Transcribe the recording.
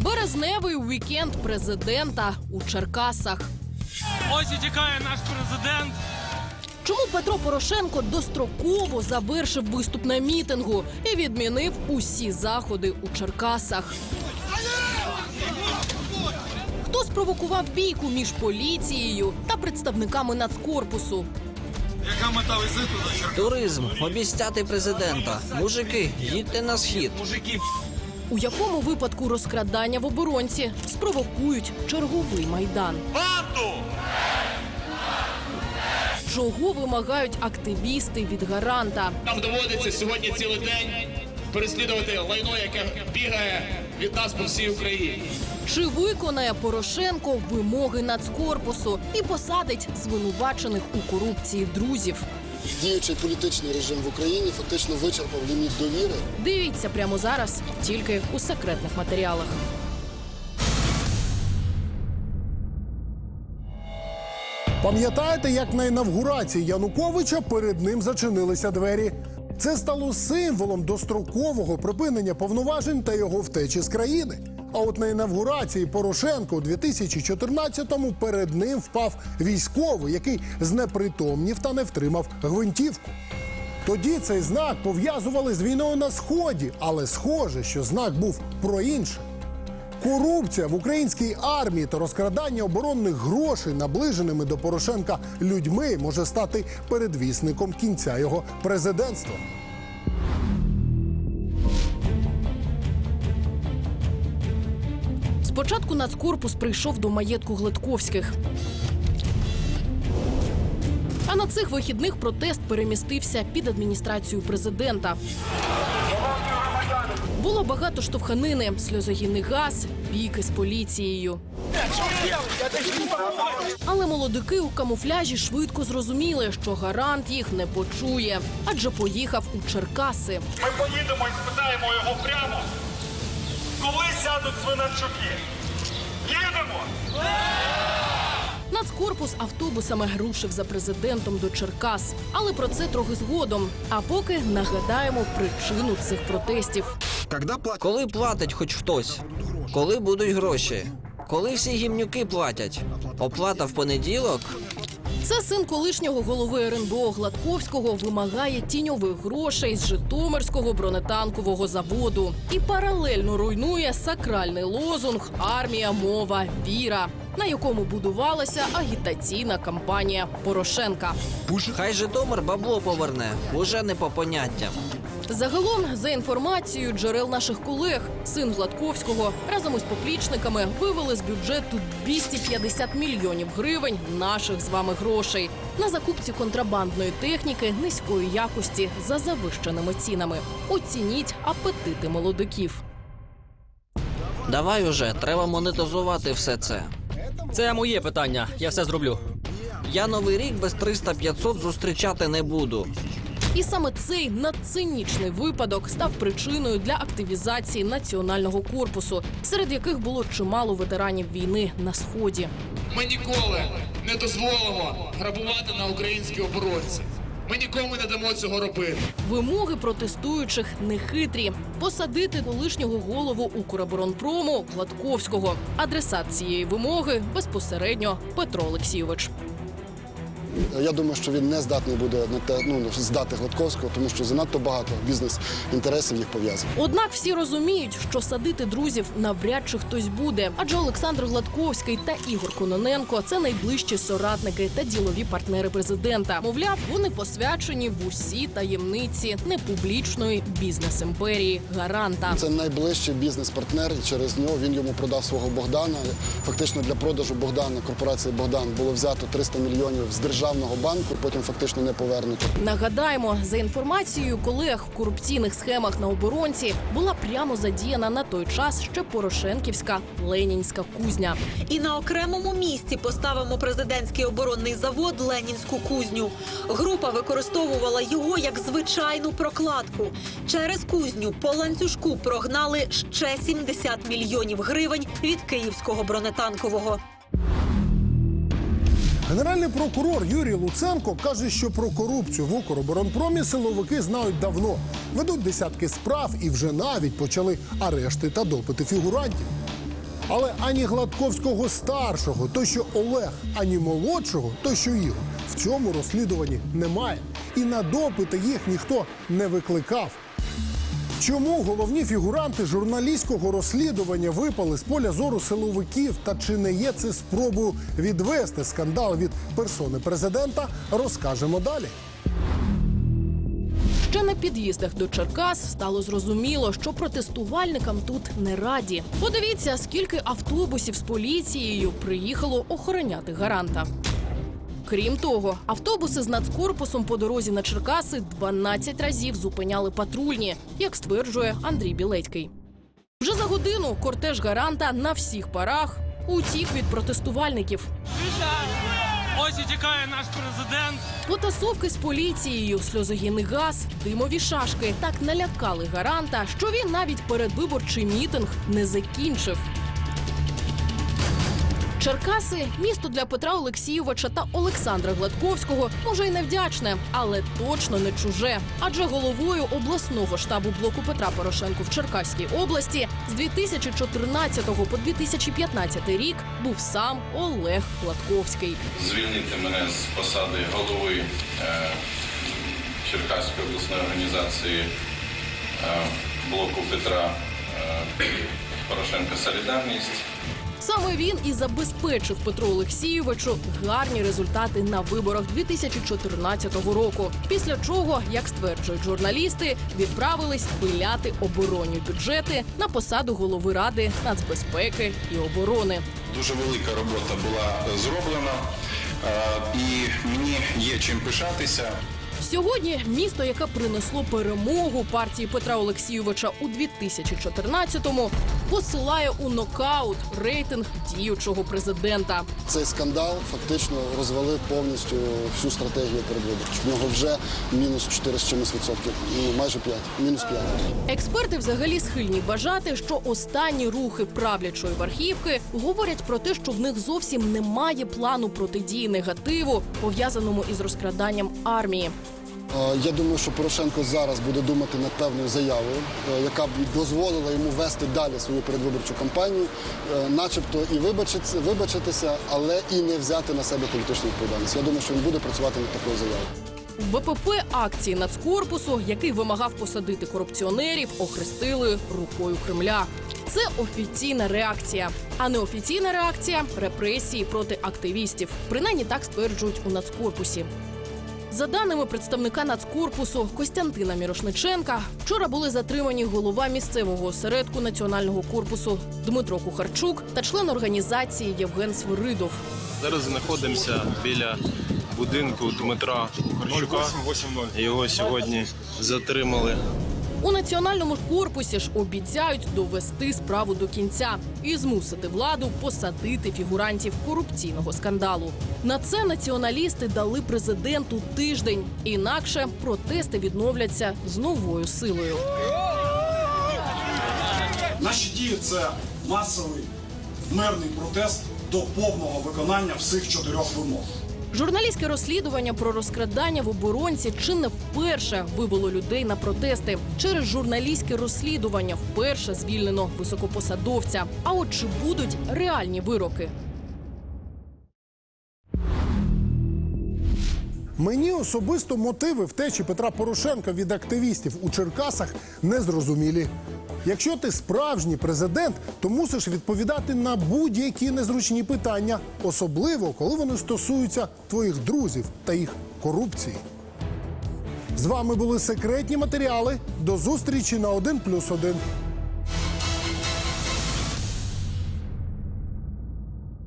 Березневий вікенд президента у Черкасах. Ось і тікає наш президент. Чому Петро Порошенко достроково завершив виступ на мітингу і відмінив усі заходи у Черкасах? Хто спровокував бійку між поліцією та представниками нацкорпусу? Яка мета візиту до Черкас? Туризм, обіцяти президента. Мужики, їдьте на схід. Мужики, У якому випадку розкрадання в оборонці спровокують черговий майдан? Чого вимагають активісти від гаранта? Нам доводиться сьогодні цілий день переслідувати лайно, яке бігає від нас по всій Україні. Чи виконає Порошенко вимоги нацкорпусу і посадить звинувачених у корупції друзів? Діючий політичний режим в Україні фактично вичерпав ліміт довіри. Дивіться прямо зараз, тільки у секретних матеріалах. Пам'ятаєте, як на інавгурації Януковича перед ним зачинилися двері? Це стало символом дострокового припинення повноважень та його втечі з країни. А от на інавгурації Порошенко у 2014-му перед ним впав військовий, який знепритомнів та не втримав гвинтівку. Тоді цей знак пов'язували з війною на сході, але схоже, що знак був про інше. Корупція в українській армії та розкрадання оборонних грошей наближеними до Порошенка людьми може стати передвісником кінця його президентства. Спочатку нацкорпус прийшов до маєтку Гладковських. А на цих вихідних протест перемістився під адміністрацію президента. Було багато штовханини, сльозогінний газ, бійки з поліцією. Але молодики у камуфляжі швидко зрозуміли, що гарант їх не почує, адже поїхав у Черкаси. Ми поїдемо і спитаємо його прямо, коли сядуть свинарчуки. Їдемо! Нацкорпус автобусами рушив за президентом до Черкас. Але про це трохи згодом. А поки нагадаємо причину цих протестів. Коли платить хоч хтось? Коли будуть гроші? Коли всі гімнюки платять? Оплата в понеділок? Це син колишнього голови РНБО Гладковського вимагає тіньових грошей з Житомирського бронетанкового заводу і паралельно руйнує сакральний лозунг Армія, мова, віра, на якому будувалася агітаційна кампанія Порошенка. Хай Житомир бабло поверне, уже не по поняттям. Загалом, за інформацією джерел наших колег, син Гладковського разом із поплічниками вивели з бюджету 250 мільйонів гривень наших з вами грошей на закупці контрабандної техніки низької якості за завищеними цінами. Оцініть апетити молодиків. Давай уже, треба монетизувати все це. Це моє питання. Я все зроблю. Я новий рік без 300-500 зустрічати не буду. І саме цей надцинічний випадок став причиною для активізації національного корпусу, серед яких було чимало ветеранів війни на сході. Ми ніколи не дозволимо грабувати на українській оборонці. Ми нікому не дамо цього робити. Вимоги протестуючих нехитрі посадити колишнього голову Укроборонпрому Гладковського. Адресат цієї вимоги безпосередньо Петро Олексійович. Я думаю, що він не здатний буде на те, ну здати Гладковського, тому що занадто багато бізнес-інтересів їх пов'язаних. Однак всі розуміють, що садити друзів навряд чи хтось буде, адже Олександр Гладковський та Ігор Кононенко це найближчі соратники та ділові партнери президента. Мовляв, вони посвячені в усі таємниці непублічної бізнес-імперії гаранта. Це найближчий бізнес-партнер. і Через нього він йому продав свого Богдана. Фактично для продажу Богдана корпорації Богдан було взято 300 мільйонів з державного банку, потім фактично не повернуто. Нагадаємо, за інформацією колег в корупційних схемах на оборонці була прямо задіяна на той час ще Порошенківська Ленінська кузня. І на окремому місці поставимо президентський оборонний завод Ленінську кузню. Група використовувала його як звичайну прокладку. Через кузню по ланцюжку прогнали ще 70 мільйонів гривень від київського бронетанкового. Генеральний прокурор Юрій Луценко каже, що про корупцію в Укроборонпромі силовики знають давно. Ведуть десятки справ і вже навіть почали арешти та допити фігурантів. Але ані Гладковського старшого, то що Олег, ані молодшого, то що Ігор. В цьому розслідуванні немає. І на допити їх ніхто не викликав. Чому головні фігуранти журналістського розслідування випали з поля зору силовиків? Та чи не є це спробою відвести скандал від персони президента? Розкажемо далі. Ще на під'їздах до Черкас стало зрозуміло, що протестувальникам тут не раді. Подивіться, скільки автобусів з поліцією приїхало охороняти гаранта. Крім того, автобуси з нацкорпусом по дорозі на Черкаси 12 разів зупиняли патрульні, як стверджує Андрій Білецький. Вже за годину кортеж гаранта на всіх парах утік від протестувальників. Ось і тікає наш президент. Потасовки з поліцією, сльозогінний газ, димові шашки так налякали гаранта, що він навіть передвиборчий мітинг не закінчив. Черкаси місто для Петра Олексійовича та Олександра Гладковського може й невдячне, але точно не чуже. Адже головою обласного штабу блоку Петра Порошенко в Черкаській області з 2014 по 2015 рік був сам Олег Гладковський. звільнити мене з посади голови е, Черкаської обласної організації е, блоку Петра е, Порошенка Солідарність. Саме він і забезпечив Петру Олексійовичу гарні результати на виборах 2014 року. Після чого, як стверджують журналісти, відправились пиляти оборонні бюджети на посаду голови ради нацбезпеки і оборони. Дуже велика робота була зроблена, е, і мені є чим пишатися. Сьогодні місто, яке принесло перемогу партії Петра Олексійовича у 2014-му, посилає у нокаут рейтинг діючого президента. Цей скандал фактично розвалив повністю всю стратегію передвиборчу. В нього вже мінус 4 з чимось відсотків, ну майже 5, мінус 5. Експерти взагалі схильні вважати, що останні рухи правлячої верхівки говорять про те, що в них зовсім немає плану протидії негативу, пов'язаному із розкраданням армії. Е, Я думаю, що Порошенко зараз буде думати над певною заявою, е, яка б дозволила йому вести далі свою передвиборчу кампанію, е, начебто і вибачитися, але і не взяти на себе політичну відповідальність. Я думаю, що він буде працювати над такою заявою. БПП акції нацкорпусу, який вимагав посадити корупціонерів, охрестили рукою Кремля. Це офіційна реакція, а неофіційна реакція репресії проти активістів. Принаймні так стверджують у нацкорпусі. За даними представника нацкорпусу Костянтина Мірошниченка, вчора були затримані голова місцевого осередку національного корпусу Дмитро Кухарчук та член організації Євген Свиридов. Зараз знаходимося біля будинку Дмитра Кухарчука. Його сьогодні затримали. У національному корпусі ж обіцяють довести справу до кінця і змусити владу посадити фігурантів корупційного скандалу. На це націоналісти дали президенту тиждень, інакше протести відновляться з новою силою. Наші дії це масовий мирний протест до повного виконання всіх чотирьох вимог. Журналістське розслідування про розкрадання в оборонці чи не вперше вивело людей на протести. Через журналістське розслідування вперше звільнено високопосадовця. А от чи будуть реальні вироки? Мені особисто мотиви втечі Петра Порошенка від активістів у Черкасах не зрозумілі. Якщо ти справжній президент, то мусиш відповідати на будь-які незручні питання, особливо коли вони стосуються твоїх друзів та їх корупції. З вами були секретні матеріали. До зустрічі на 1+,1.